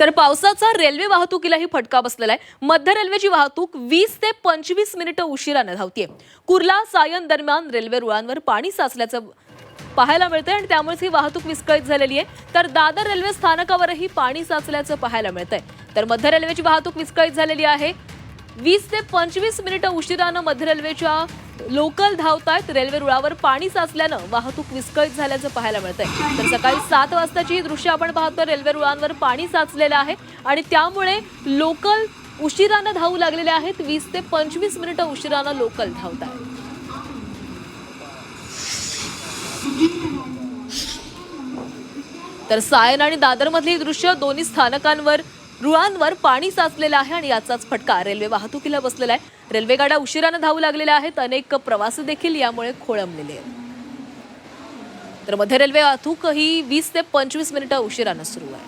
तर पावसाचा रेल्वे वाहतुकीलाही फटका बसलेला आहे. मध्य रेल्वेची वाहतूक वीस ते पंचवीस मिनिटं उशिरानं धावतीये. कुर्ला सायन दरम्यान रेल्वे रुळांवर पाणी साचल्याचं पाहायला मिळतंय आणि त्यामुळेच ही वाहतूक विस्कळीत झालेली आहे. तर दादर रेल्वे स्थानकावरही पाणी साचल्याचं पाहायला मिळतंय. तर मध्य रेल्वेची वाहतूक विस्कळीत झालेली आहे. वीस ते पंचवीस मिनिटं उशिरानं मध्य रेल्वेच्या लोकल धावतायत रेल्वे रुळावर पाणी साचल्यानं वाहतूक विस्कळीत झाल्याचं पाहायला मिळतंय. तर सकाळी सात वाजताची ही दृश्य आपण पाहतो रेल्वे रुळांवर पाणी साचलेलं आहे आणि त्यामुळे लोकल उशिरानं धावू लागलेले आहेत. वीस ते पंचवीस मिनिटं उशिरानं लोकल धावत आहेत तर सायन आणि दादरमधली दृश्य दोन्ही स्थानकांवर रुळांवर पाणी साचलेलं आहे आणि याचाच फटका रेल्वे वाहतुकीला बसलेला आहे. रेल्वेगाड्या उशिरानं धावू लागलेल्या आहेत. अनेक प्रवासी देखील यामुळे खोळंबलेले आहेत. तर मध्य रेल्वे वाहतूक ही वीस ते पंचवीस मिनिटं उशिरानं सुरू आहे.